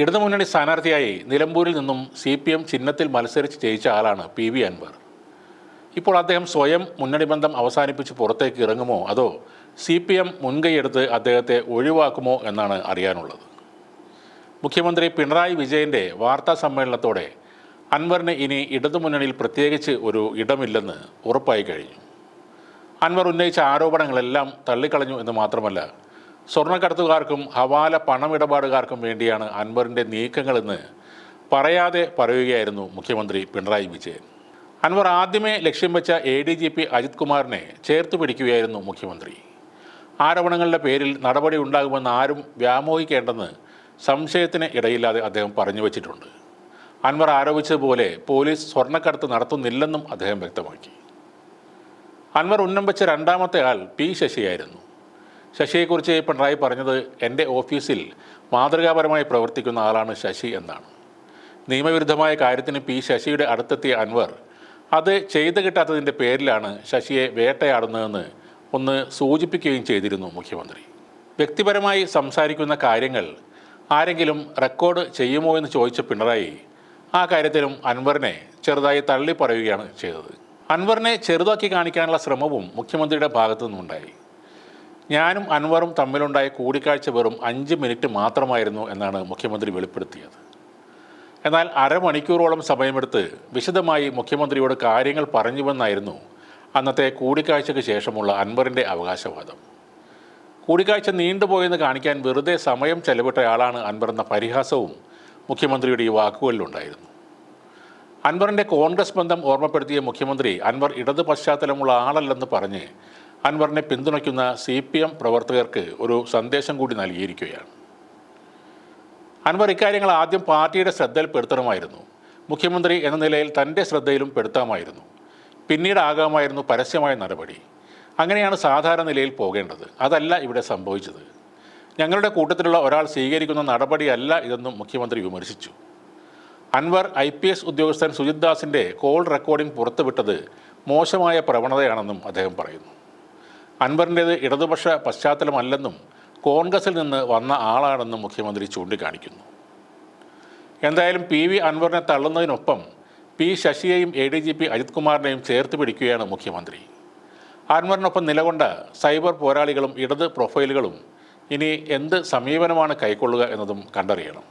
ഇടതുമുന്നണി സ്ഥാനാർത്ഥിയായി നിലമ്പൂരിൽ നിന്നും സി പി എം ചിഹ്നത്തിൽ മത്സരിച്ച് ജയിച്ച ആളാണ് പി വി അൻവർ. ഇപ്പോൾ അദ്ദേഹം സ്വയം മുന്നണി ബന്ധം അവസാനിപ്പിച്ച് പുറത്തേക്ക് ഇറങ്ങുമോ? അതോ സി പി എം മുൻകൈയെടുത്ത് അദ്ദേഹത്തെ ഒഴിവാക്കുമോ എന്നാണ് അറിയാനുള്ളത്. മുഖ്യമന്ത്രി പിണറായി വിജയന്റെ വാർത്താ സമ്മേളനത്തോടെ അൻവറിന് ഇനി ഇടതുമുന്നണിയിൽ പ്രത്യേകിച്ച് ഒരു ഇടമില്ലെന്ന് ഉറപ്പായി കഴിഞ്ഞു. അൻവർ ഉന്നയിച്ച ആരോപണങ്ങളെല്ലാം തള്ളിക്കളഞ്ഞു എന്ന് മാത്രമല്ല സ്വർണക്കടത്തുകാർക്കും ഹവാല പണമിടപാടുകാർക്കും വേണ്ടിയാണ് അൻവറിന്റെ നീക്കങ്ങളെന്ന് പറയാതെ പറയുകയായിരുന്നു മുഖ്യമന്ത്രി പിണറായി വിജയൻ. അൻവർ ആദ്യമേ ലക്ഷ്യം വെച്ച A D G P Ajith കുമാറിനെ ചേർത്ത് പിടിക്കുകയായിരുന്നു മുഖ്യമന്ത്രി. ആരോപണങ്ങളുടെ പേരിൽ നടപടി ഉണ്ടാകുമെന്ന് ആരും വ്യാമോഹിക്കേണ്ടെന്ന് സംശയത്തിന് ഇടയില്ലാതെ അദ്ദേഹം പറഞ്ഞു വച്ചിട്ടുണ്ട്. അൻവർ ആരോപിച്ചതുപോലെ പോലീസ് സ്വർണക്കടത്ത് നടത്തുന്നില്ലെന്നും അദ്ദേഹം വ്യക്തമാക്കി. അൻവർ ഉന്നം വെച്ച രണ്ടാമത്തെ ആൾ പി ശശിയായിരുന്നു. ശശിയെക്കുറിച്ച് പിണറായി പറഞ്ഞത് എന്റെ ഓഫീസിൽ മാതൃകാപരമായി പ്രവർത്തിക്കുന്ന ആളാണ് ശശി എന്നാണ്. നിയമവിരുദ്ധമായ കാര്യത്തിന് പി ശശിയുടെ അടുത്തെത്തിയ അൻവർ അത് ചെയ്തു കിട്ടാത്തതിന്റെ പേരിലാണ് ശശിയെ വേട്ടയാടുന്നതെന്ന് ഒന്ന് സൂചിപ്പിക്കുകയും ചെയ്തിരുന്നു മുഖ്യമന്ത്രി. വ്യക്തിപരമായി സംസാരിക്കുന്ന കാര്യങ്ങൾ ആരെങ്കിലും റെക്കോർഡ് ചെയ്യുമോ എന്ന് ചോദിച്ച പിണറായി ആ കാര്യത്തിലും അൻവറിനെ ചെറുതായി തള്ളി പറയുകയാണ് ചെയ്തത്. അൻവറിനെ ചെറുതാക്കി കാണിക്കാനുള്ള ശ്രമവും മുഖ്യമന്ത്രിയുടെ ഭാഗത്തു നിന്നുണ്ടായി ഞാനും അൻവറും തമ്മിലുണ്ടായ കൂടിക്കാഴ്ച വെറും അഞ്ച് മിനിറ്റ് മാത്രമായിരുന്നു എന്നാണ് മുഖ്യമന്ത്രി വെളിപ്പെടുത്തിയത്. എന്നാൽ അരമണിക്കൂറോളം സമയമെടുത്ത് വിശദമായി മുഖ്യമന്ത്രിയോട് കാര്യങ്ങൾ പറഞ്ഞുവെന്നായിരുന്നു അന്നത്തെ കൂടിക്കാഴ്ചയ്ക്ക് ശേഷമുള്ള അൻവറിന്റെ അവകാശവാദം. കൂടിക്കാഴ്ച നീണ്ടുപോയെന്ന് കാണിക്കാൻ വെറുതെ സമയം ചെലവിട്ടയാളാണ് അൻവർ എന്ന പരിഹാസവും മുഖ്യമന്ത്രിയുടെ ഈ വാക്കുകളിലുണ്ടായിരുന്നു. അൻവറിന്റെ കോൺഗ്രസ് ബന്ധം ഓർമ്മപ്പെടുത്തിയ മുഖ്യമന്ത്രി അൻവർ ഇടത് പശ്ചാത്തലമുള്ള ആളല്ലെന്ന് പറഞ്ഞ് അൻവറിനെ പിന്തുണയ്ക്കുന്ന സി പി എം പ്രവർത്തകർക്ക് ഒരു സന്ദേശം കൂടി നൽകിയിരിക്കുകയാണ്. അൻവർ ഇക്കാര്യങ്ങൾ ആദ്യം പാർട്ടിയുടെ ശ്രദ്ധയിൽപ്പെടുത്തണമായിരുന്നു. മുഖ്യമന്ത്രി എന്ന നിലയിൽ തന്റെ ശ്രദ്ധയിലും പെടുത്താമായിരുന്നു. പിന്നീടാകാമായിരുന്നു പരസ്യമായ നടപടി. അങ്ങനെയാണ് സാധാരണ നിലയിൽ പോകേണ്ടത്. അതല്ല ഇവിടെ സംഭവിച്ചത്. ഞങ്ങളുടെ കൂട്ടത്തിലുള്ള ഒരാൾ സ്വീകരിക്കുന്ന നടപടിയല്ല ഇതെന്നും മുഖ്യമന്ത്രി വിമർശിച്ചു. അൻവർ ഐ പി എസ് ഉദ്യോഗസ്ഥൻ സുജിത് ദാസിന്റെ കോൾ റെക്കോർഡിംഗ് പുറത്തുവിട്ടത് മോശമായ പ്രവണതയാണെന്നും അദ്ദേഹം പറയുന്നു. അൻവറിന്റേത് ഇടതുപക്ഷ പശ്ചാത്തലമല്ലെന്നും കോൺഗ്രസിൽ നിന്ന് വന്ന ആളാണെന്നും മുഖ്യമന്ത്രി ചൂണ്ടിക്കാണിക്കുന്നു. എന്തായാലും പി വി അൻവറിനെ തള്ളുന്നതിനൊപ്പം P ശശിയെയും A D G P Ajith കുമാറിനെയും ചേർത്ത് പിടിക്കുകയാണ് മുഖ്യമന്ത്രി. അൻവറിനൊപ്പം നിലകൊണ്ട സൈബർ പോരാളികളും ഇടത് പ്രൊഫൈലുകളും ഇനി എന്ത് സമീപനമാണ് കൈക്കൊള്ളുക എന്നതും കണ്ടറിയണം.